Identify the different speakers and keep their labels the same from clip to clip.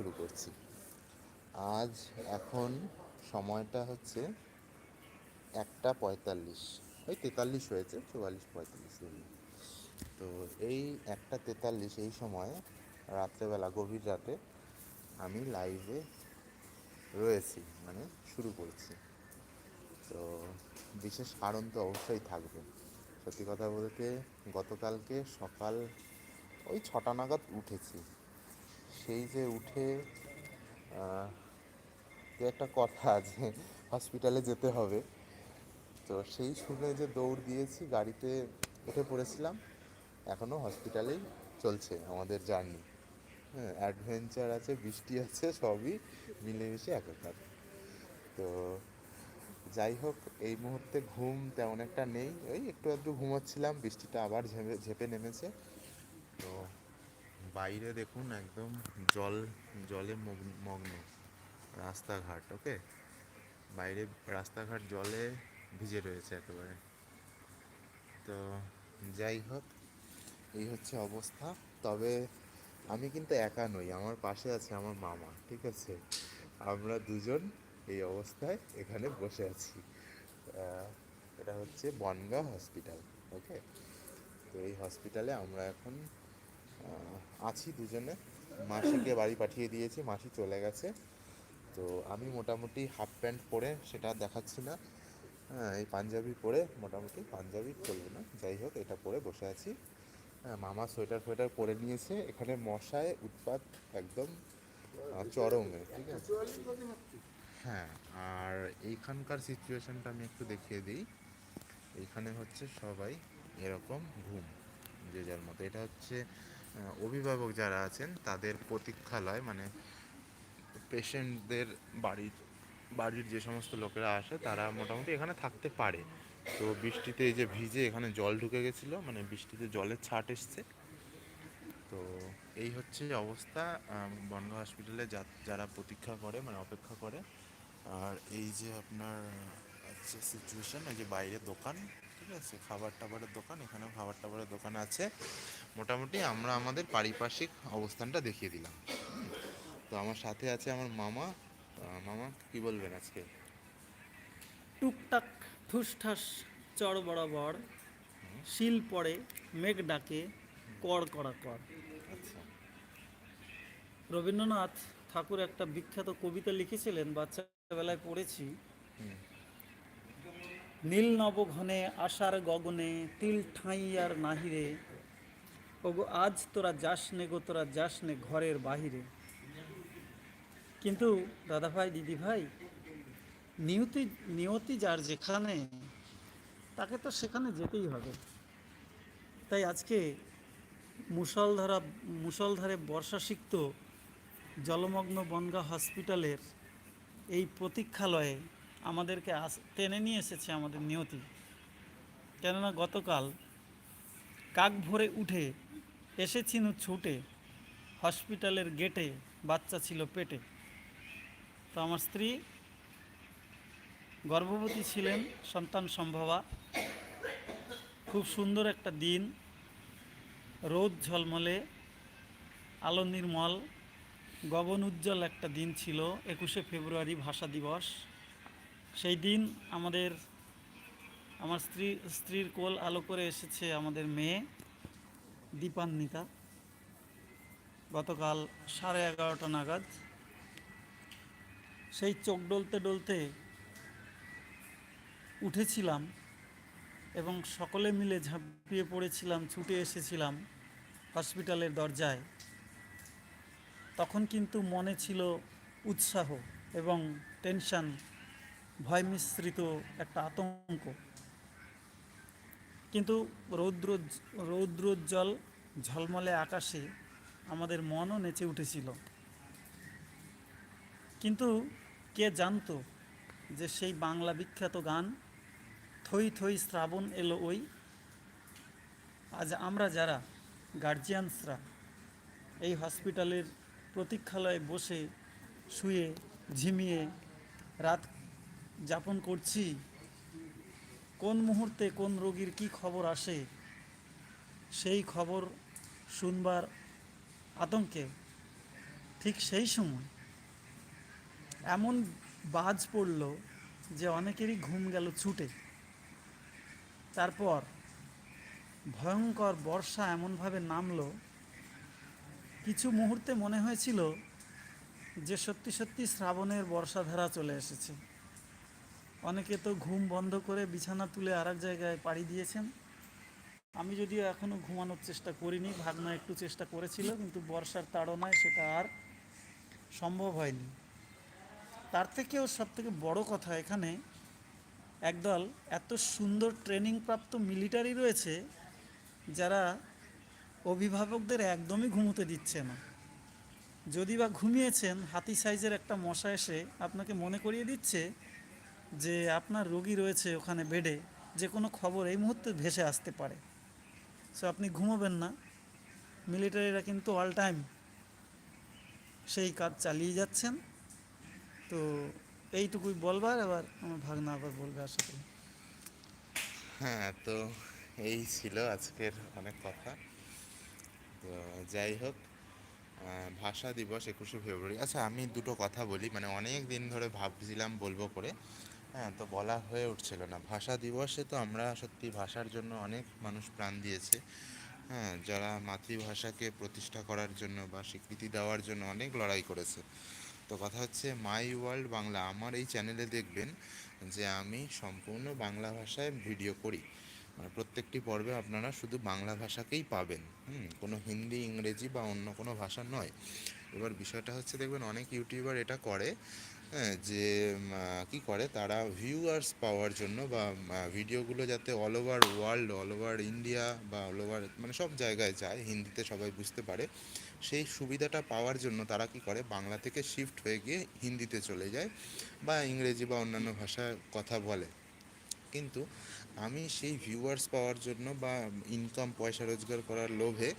Speaker 1: শুরু করছি। আজ এখন সময়টা হচ্ছে একটা পঁয়তাল্লিশ। ওই তেতাল্লিশ হয়েছে, চুয়াল্লিশ, পঁয়তাল্লিশ তো এই একটা তেতাল্লিশ এই সময় রাত্রেবেলা, গভীর রাতে আমি লাইভে রয়েছি মানে শুরু করছি। তো বিশেষ কারণ তো অবশ্যই থাকবে। সত্যি কথা বলতে গতকালকে সকাল ওই ছটা নাগাদ উঠেছি। সেই যে উঠে যে একটা কথা আছে হসপিটালে যেতে হবে। তো সেই শুনে যে দৌড় দিয়েছি, গাড়িতে উঠে পড়েছিলাম। এখনও হসপিটালেই চলছে আমাদের জার্নি। হ্যাঁ অ্যাডভেঞ্চার আছে, বৃষ্টি আছে, সবই মিলেমিশে একাকার। তো যাই হোক, এই মুহূর্তে ঘুম তেমন একটা নেই। ওই একটু একটু ঘুমাচ্ছিলাম, বৃষ্টিটা আবার ঝেপে ঝেপে নেমেছে। বাইরে দেখুন একদম জল, জলে মগ্ন রাস্তাঘাট ওকে বাইরে রাস্তাঘাট জলে ভিজে রয়েছে একেবারে। তো যাই হোক, এই হচ্ছে অবস্থা। তবে আমি কিন্তু একা নই, আমার পাশে আছে আমার মামা, ঠিক আছে? আমরা দুজন এই অবস্থায় এখানে বসে আছি। এটা হচ্ছে বনগাঁ হসপিটাল ওকে তো এই হসপিটালে আমরা এখন আছি দুজনে। মাসিকে বাড়ি পাঠিয়ে দিয়েছি, মাসি চলে গেছে। তো আমি মোটামুটি হাফ প্যান্ট পরে, সেটা দেখাচ্ছি না। হ্যাঁ এই পাঞ্জাবি পরে মোটামুটি পাঞ্জাবি চলবে না। যাই হোক, এটা পরে বসে আছি। হ্যাঁ মামা সোয়েটার ফোয়েটার পরে নিয়েছে। এখানে মশায় উৎপাত একদম চরমে, ঠিক আছে? হ্যাঁ আর এইখানকার সিচুয়েশনটা আমি একটু দেখিয়ে দিই। এইখানে হচ্ছে সবাই এরকম ঘুম, যে যার মতো। এটা হচ্ছে অভিভাবক যারা আছেন, তাদের প্রতীক্ষালয় মানে পেশেন্টদের বাড়ির বাড়ির যে সমস্ত লোকেরা আসে, তারা মোটামুটি এখানে থাকতে পারে। তো বৃষ্টিতে এই যে ভিজে এখানে জল ঢুকে গেছিল মানে বৃষ্টিতে জলের ছাট এসছে। তো এই হচ্ছে অবস্থা। বনগাঁ হসপিটালে যা- যারা প্রতীক্ষা করে মানে অপেক্ষা করে, আর এই যে আপনার হচ্ছে সিচুয়েশন এই যে বাইরে দোকান ঠিক আছে খাবার টাবারের দোকান এখানেও খাবার টাবারের দোকান আছে। মোটামুটি আমরা আমাদের পারিপার্শ্বিক অবস্থানটা দেখিয়ে দিলাম। তো আমার সাথে আছে আমার মামা। মামা কি বলবেন আজকে?
Speaker 2: টুকটাক ঠুসঠাস চড় বরাবর শিল পড়ে মেঘ ডাকে কর করা কর।
Speaker 1: আচ্ছা।
Speaker 2: রবীন্দ্রনাথ ঠাকুর একটা বিখ্যাত কবিতা লিখেছিলেন বাচ্চাবেলায় পড়েছি। নীল নবঘনে আশার গগনে তিল ঠাঁইয়ার নাহিরে। ওগো, আজ তোরা যাস নে গো, তোরা যাস নে ঘরের বাহিরে। কিন্তু দাদা ভাই দিদি ভাই নিয়তি নিয়তি যার যেখানে, তাকে তো সেখানে যেতেই হবে। তাই আজকে মুসলধারা মুসলধারে বর্ষাসিক্ত জলমগ্ন বনগা হসপিটালের এই প্রতীক্ষালয়ে আমাদেরকে আস, টেনে নিয়ে এসেছে আমাদের নিয়তি। কেননা গতকাল কাক ভরে উঠে এসেছিল ছুটে, হসপিটালের গেটে বাচ্চা ছিল পেটে। তো আমার স্ত্রী গর্ভবতী ছিলেন, সন্তান সম্ভবা। খুব সুন্দর একটা দিন। রোদ ঝলমলে, আলো নির্মল, গগন উজ্জ্বল একটা দিন ছিল, একুশে ফেব্রুয়ারি ভাষা দিবস। সেই দিন আমাদের, আমার স্ত্রী, স্ত্রীর কোল আলো করে এসেছে আমাদের মেয়ে, দীপান্বিতা। গতকাল সাড়ে এগারোটা নাগাদ সেই চোখ ডলতে ডলতে উঠেছিলাম এবং সকলে মিলে ঝাঁপিয়ে পড়েছিলাম, ছুটে এসেছিলাম হসপিটালের দরজায়। তখন কিন্তু মনে ছিল উৎসাহ এবং টেনশন ভয় মিশ্রিত একটা আতঙ্ক। কিন্তু রৌদ্র, রৌদ্রোজ্জ্বল ঝলমলে আকাশে আমাদের মনও নেচে উঠেছিল। কিন্তু কে জানতো যে সেই বাংলা বিখ্যাত গান, থই থই শ্রাবণ এলো ওই, আজ আমরা যারা গার্জিয়ানসরা এই হসপিটালের প্রতীক্ষালয়ে বসে শুয়ে ঝিমিয়ে রাত যাপন করছি। কোন মুহূর্তে কোন রোগীর কি খবর আসে, সেই খবর শুনবার আতঙ্কে ঠিক সেই সময় এমন বাজ পড়ল যে অনেকেরই ঘুম গেল ছুটে। তারপর ভয়ঙ্কর বর্ষা এমনভাবে নামলো। কিছু মুহূর্তে মনে হয়েছিল যে সত্যি সত্যি শ্রাবণের বর্ষাধারা চলে এসেছে। অনেকে তো ঘুম বন্ধ করে বিছানা তুলে আর জায়গায় পাড়ি দিয়েছেন। আমি যদিও এখনও ঘুমানোর চেষ্টা করিনি, ভাগনা একটু চেষ্টা করেছিল, কিন্তু বর্ষার তাড়নায় সেটা আর সম্ভব হয়নি। তার থেকেও সব থেকে বড় কথা এখানে, একদল এত সুন্দর ট্রেনিং প্রাপ্ত মিলিটারি রয়েছে, যারা অভিভাবকদের একদমই ঘুমোতে দিচ্ছে না। যদি বা ঘুমিয়েছেন, হাতি সাইজের একটা মশা এসে আপনাকে মনে করিয়ে দিচ্ছে যে আপনার রোগী রয়েছে ওখানে বেডে যে কোনো খবর এই মুহূর্তে ভেসে আসতে পারে। সো আপনি ঘুমোবেন না। মিলিটারিরা কিন্তু অল টাইম সেই কাজ চালিয়ে যাচ্ছেন। তো এইটুকুই বলবার, এবার আমার ভাগনা আবার বলবে আশা করি।
Speaker 1: হ্যাঁ তো এই ছিল আজকের অনেক কথা। তো যাই হোক ভাষা দিবস একুশে ফেব্রুয়ারি। আচ্ছা আমি দুটো কথা বলি। মানে অনেক দিন ধরে ভাবছিলাম বলব করে। হ্যাঁ তো বলা হয়ে উঠছিল না। ভাষা দিবসে তো আমরা সত্যি ভাষার জন্য অনেক মানুষ প্রাণ দিয়েছে। হ্যাঁ যারা মাতৃভাষাকে প্রতিষ্ঠা করার জন্য বা স্বীকৃতি দেওয়ার জন্য অনেক লড়াই করেছে। তো কথা হচ্ছে, মাই ওয়ার্ল্ড বাংলা, আমার এই চ্যানেলে দেখবেন যে আমি সম্পূর্ণ বাংলা ভাষায় ভিডিও করি। মানে প্রত্যেকটি পর্বে আপনারা শুধু বাংলা ভাষাকেই পাবেন। হুম, কোনো হিন্দি, ইংরেজি বা অন্য কোনো ভাষা নয়। এবার বিষয়টা হচ্ছে, দেখবেন অনেক ইউটিউবার এটা করে হ্যাঁ যে কি করে? তারা ভিউয়ার্স পাওয়ার জন্য বা ভিডিওগুলো যাতে all over world all over India বা অল ওভার মানে সব জায়গায় যায়, হিন্দিতে সবাই বুঝতে পারে, সেই সুবিধাটা পাওয়ার জন্য তারা কি করে? বাংলা থেকে শিফট হয়ে গিয়ে হিন্দিতে চলে যায় বা ইংরেজি বা অন্যান্য ভাষায় কথা বলে। কিন্তু আমি সেই ভিউয়ার্স পাওয়ার জন্য বা ইনকাম পয়সা রোজগার করার লোভে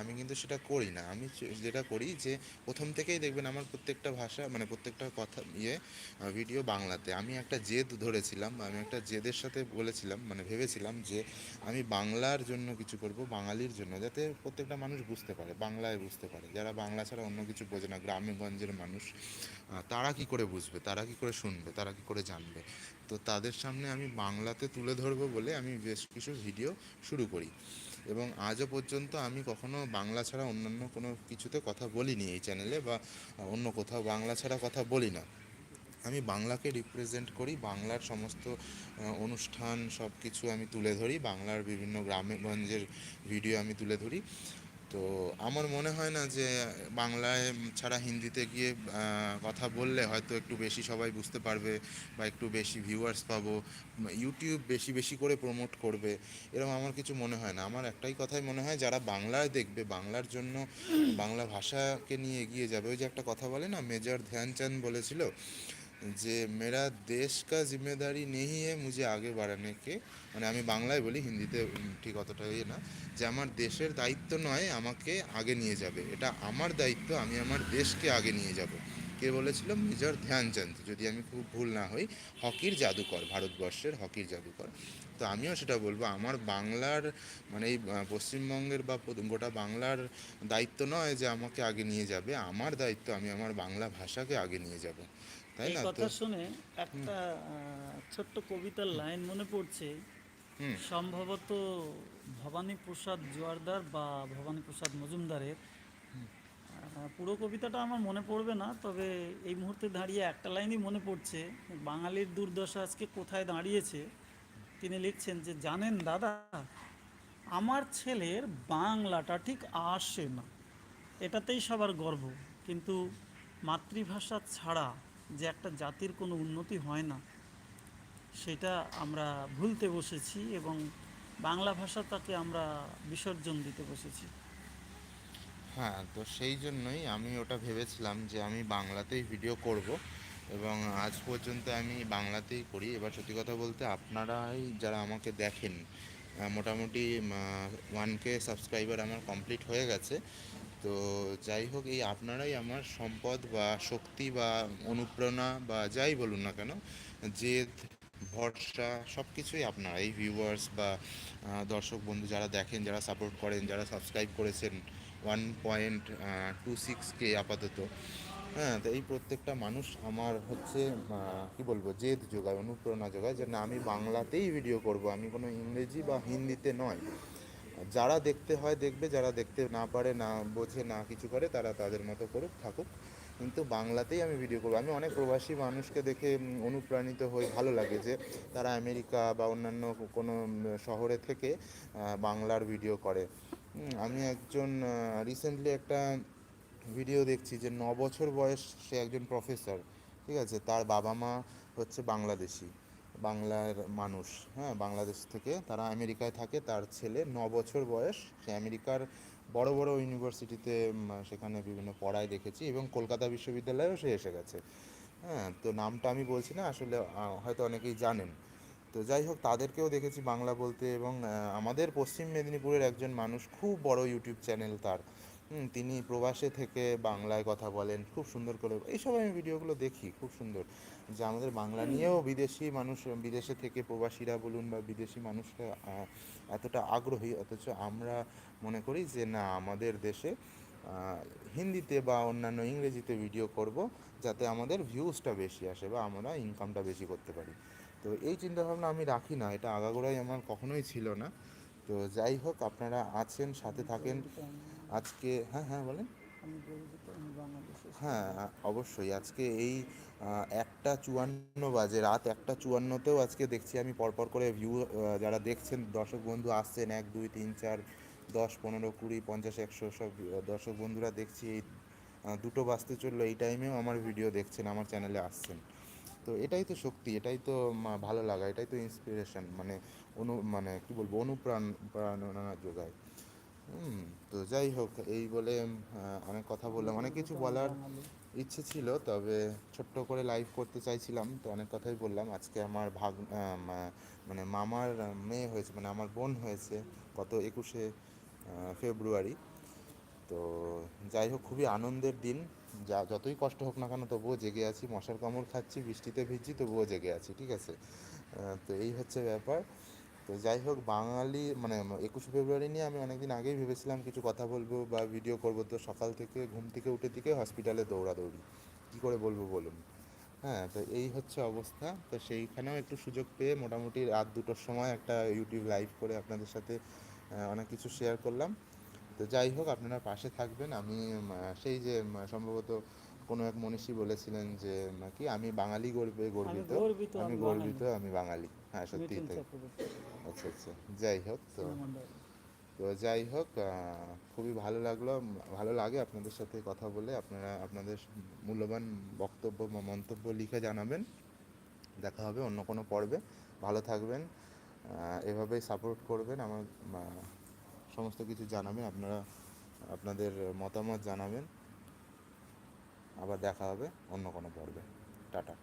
Speaker 1: আমি কিন্তু সেটা করি না। আমি যেটা করি যে, প্রথম থেকেই দেখবেন আমার প্রত্যেকটা ভাষা মানে প্রত্যেকটা কথা ইয়ে ভিডিও বাংলাতে। আমি একটা জেদ ধরেছিলাম, আমি একটা জেদের সাথে বলেছিলাম মানে ভেবেছিলাম যে, আমি বাংলার জন্য কিছু করব, বাঙালির জন্য, যাতে প্রত্যেকটা মানুষ বুঝতে পারে, বাংলায় বুঝতে পারে। যারা বাংলা ছাড়া অন্য কিছু বোঝে না গ্রামে গঞ্জের মানুষ তারা কি করে বুঝবে? তারা কি করে শুনবে? তারা কি করে জানবে? তো তাদের সামনে আমি বাংলাতে তুলে ধরবো বলে আমি বেশ কিছু ভিডিও শুরু করি। এবং আজও পর্যন্ত আমি কখনো বাংলা ছাড়া অন্যান্য কোনো কিছুতে কথা বলিনি এই চ্যানেলে বা অন্য কোথাও বাংলা ছাড়া কথা বলি না। আমি বাংলাকে রিপ্রেজেন্ট করি, বাংলার সমস্ত অনুষ্ঠান সব কিছু আমি তুলে ধরি, বাংলার বিভিন্ন গ্রামে গঞ্জের ভিডিও আমি তুলে ধরি। তো আমার মনে হয় না যে বাংলায় ছাড়া হিন্দিতে গিয়ে কথা বললে হয়তো একটু বেশি সবাই বুঝতে পারবে বা একটু বেশি ভিউয়ার্স পাবো। ইউটিউব বেশি বেশি করে প্রমোট করবে, এরকম আমার কিছু মনে হয় না। আমার একটাই কথাই মনে হয়, যারা বাংলায় দেখবে, বাংলার জন্য বাংলা ভাষাকে নিয়ে এগিয়ে যাবে। ওই যে একটা কথা বলে না, মেজর ধ্যানচাঁদ বলেছিল যে মেরা দেশ কা জিম্মেদারি নেই মুঝে আগে বাড়ানে কে। মানে আমি বাংলায় বলি, হিন্দিতে ঠিক অতটা ইয়ে না। যে আমার দেশের দায়িত্ব নয়, আমাকে আগে নিয়ে যাবে। এটা আমার দায়িত্ব, আমি আমার দেশকে আগে নিয়ে যাব। কে বলেছিল মেজর ধ্যানচাঁদ যদি আমি খুব ভুল না হই হকির জাদুকর ভারতবর্ষের হকির জাদুকর। তো আমিও সেটা বলব আমার বাংলার মানে এই পশ্চিমবঙ্গের বা গোটা বাংলার দায়িত্ব নয় যে আমাকে আগে নিয়ে যাবে আমার দায়িত্ব আমি আমার বাংলা ভাষাকে আগে নিয়ে যাব। তাই না?
Speaker 2: কথা শুনে একটা ছোট্ট কবিতার লাইন মনে পড়ছে। সম্ভবত ভবানী প্রসাদ জোয়ারদার বা ভবানী প্রসাদ মজুমদারের পুরো কবিতাটা আমার মনে পড়বে না, তবে এই মুহূর্তে দাঁড়িয়ে একটা লাইনই মনে পড়ছে। বাঙালির দুর্দশা আজকে কোথায় দাঁড়িয়েছে? তিনি লিখছেন যে, জানেন দাদা, আমার ছেলের বাংলাটা ঠিক আসে না। এটাতেই সবার গর্ব। কিন্তু মাতৃভাষা ছাড়া যে একটা জাতির কোনো উন্নতি হয় না, সেটা আমরা ভুলতে বসেছি এবং বাংলা ভাষাটাকে আমরা বিসর্জন দিতে বসেছি।
Speaker 1: হ্যাঁ তো সেই জন্যই আমি ওটা ভেবেছিলাম যে আমি বাংলাতেই ভিডিও করব এবং আজ পর্যন্ত আমি বাংলাতেই করি। এবার সত্যি কথা বলতে আপনারাই যারা আমাকে দেখেন মোটামুটি ওয়ান কে সাবস্ক্রাইবার আমার কমপ্লিট হয়ে গেছে। তো যাই হোক, এই আপনারাই আমার সম্পদ বা শক্তি বা অনুপ্রেরণা বা যাই বলুন না কেন, জেদ, ভরসা সব কিছুই আপনারা, এই ভিউয়ার্স বা দর্শক বন্ধু যারা দেখেন, যারা সাপোর্ট করেন, যারা সাবস্ক্রাইব করেছেন one point two six K আপাতত। হ্যাঁ তো এই প্রত্যেকটা মানুষ আমার হচ্ছে কি বলব, জেদ যোগায়, অনুপ্রেরণা যোগায় যে না, আমি বাংলাতেই ভিডিও করব, আমি কোনো ইংরেজি বা হিন্দিতে নয়। যারা দেখতে হয়, দেখবে, যারা দেখতে না পারে, না বোঝে, না কিছু করে, তারা তাদের মতো করুক, থাকুক। কিন্তু বাংলাতেই আমি ভিডিও করব। আমি অনেক প্রবাসী মানুষকে দেখে অনুপ্রাণিত হই, ভালো লাগে যে তারা আমেরিকা বা অন্যান্য কোনো শহরে থেকে বাংলার ভিডিও করে। আমি একজন রিসেন্টলি একটা ভিডিও দেখছি যে ন বছর বয়স সে একজন প্রফেসর ঠিক আছে? তার বাবা মা হচ্ছে বাংলাদেশি, বাংলার মানুষ হ্যাঁ? বাংলাদেশ থেকে, তারা আমেরিকায় থাকে, তার ছেলে ন বছর বয়স, সে আমেরিকার বড় বড় ইউনিভার্সিটিতে সেখানে বিভিন্ন পড়ায় দেখেছি এবং কলকাতা বিশ্ববিদ্যালয়েও সে এসে গেছে। হ্যাঁ তো নামটা আমি বলছি না, আসলে হয়তো অনেকেই জানেন। তো যাই হোক তাদেরকেও দেখেছি বাংলা বলতে এবং আমাদের পশ্চিম মেদিনীপুরের একজন মানুষ খুব বড় ইউটিউব চ্যানেল তার। তিনি প্রবাসে থেকে বাংলায় কথা বলেন খুব সুন্দর করে এইসব আমি ভিডিওগুলো দেখি খুব সুন্দর। যে আমাদের বাংলা নিয়েও বিদেশি মানুষ বিদেশে থেকে প্রবাসীরা বলুন বা বিদেশি মানুষরা এতটা আগ্রহী অথচ আমরা মনে করি যে না আমাদের দেশে হিন্দিতে বা অন্যান্য ইংরেজিতে ভিডিও করব যাতে আমাদের ভিউজটা বেশি আসে বা আমরা ইনকামটা বেশি করতে পারি। তো এই চিন্তাভাবনা আমি রাখি না এটা আগাগোড়াই আমার কখনোই ছিল না। তো যাই হোক আপনারা আছেন সাথে থাকেন। আজকে হ্যাঁ হ্যাঁ বলেন। হ্যাঁ অবশ্যই। আজকে এই একটা চুয়ান্ন বাজে রাত একটা চুয়ান্নতেও আজকে দেখছি আমি পরপর করে ভিউ যারা দেখছেন দর্শক বন্ধু আসছেন এক দুই তিন চার দশ পনেরো কুড়ি পঞ্চাশ একশো সব দর্শক বন্ধুরা দেখছি এই দুটো বাজতে চলল। এই টাইমেও আমার ভিডিও দেখছেন আমার চ্যানেলে আসছেন। তো এটাই তো শক্তি, এটাই তো ভালো লাগা, এটাই তো ইন্সপিরেশন মানে অনু মানে কি বলব, অনুপ্রাণ প্রেরণা যোগায়। তো যাই হোক, এই বলে অনেক কথা বললাম, অনেক কিছু বলার ইচ্ছে ছিল, তবে ছোট্ট করে লাইভ করতে চাইছিলাম, তো অনেক কথাই বললাম। আজকে আমার ভাগ মানে মামার মেয়ে হয়েছে মানে আমার বোন হয়েছে গত একুশে ফেব্রুয়ারি। তো যাই হোক, খুবই আনন্দের দিন। যা যতই কষ্ট হোক না কেন তবুও জেগে আছি। মশার কামড় খাচ্ছি, বৃষ্টিতে ভিজছি, তবুও জেগে আছি, ঠিক আছে? তো এই হচ্ছে ব্যাপার। তো যাই হোক, বাঙালি মানে একুশে ফেব্রুয়ারি নিয়ে আমি অনেকদিন আগেই ভেবেছিলাম কিছু কথা বলব বা ভিডিও করব। তো সকাল থেকে, ঘুম থেকে, উঠে থেকে হসপিটালে দৌড়াদৌড়ি। কী করে বলব বলুন? হ্যাঁ তো এই হচ্ছে অবস্থা। তো সেইখানেও একটু সুযোগ পেয়ে মোটামুটি রাত দুটোর সময় একটা ইউটিউব লাইভ করে আপনাদের সাথে অনেক কিছু শেয়ার করলাম। তো যাই হোক আপনারা পাশে থাকবেন। আমি সেই যে সম্ভবত কোনো এক মনীষী বলেছিলেন যে কি আমি বাঙালি গর্বে গর্বিত আমি গর্বিত আমি বাঙালি। হ্যাঁ সত্যি তাই। আচ্ছা আচ্ছা। যাই হোক তো তো যাই হোক খুবই ভালো লাগল ভালো লাগে আপনাদের সাথে কথা বলে। আপনারা আপনাদের মূল্যবান বক্তব্য বা মন্তব্য লিখে জানাবেন। দেখা হবে অন্য কোনো পর্বে। ভালো থাকবেন এভাবেই সাপোর্ট করবেন আমার সমস্ত কিছু জানাবেন আপনারা আপনাদের মতামত জানাবেন। আবার দেখা হবে অন্য কোনো পর্বে। টাটা।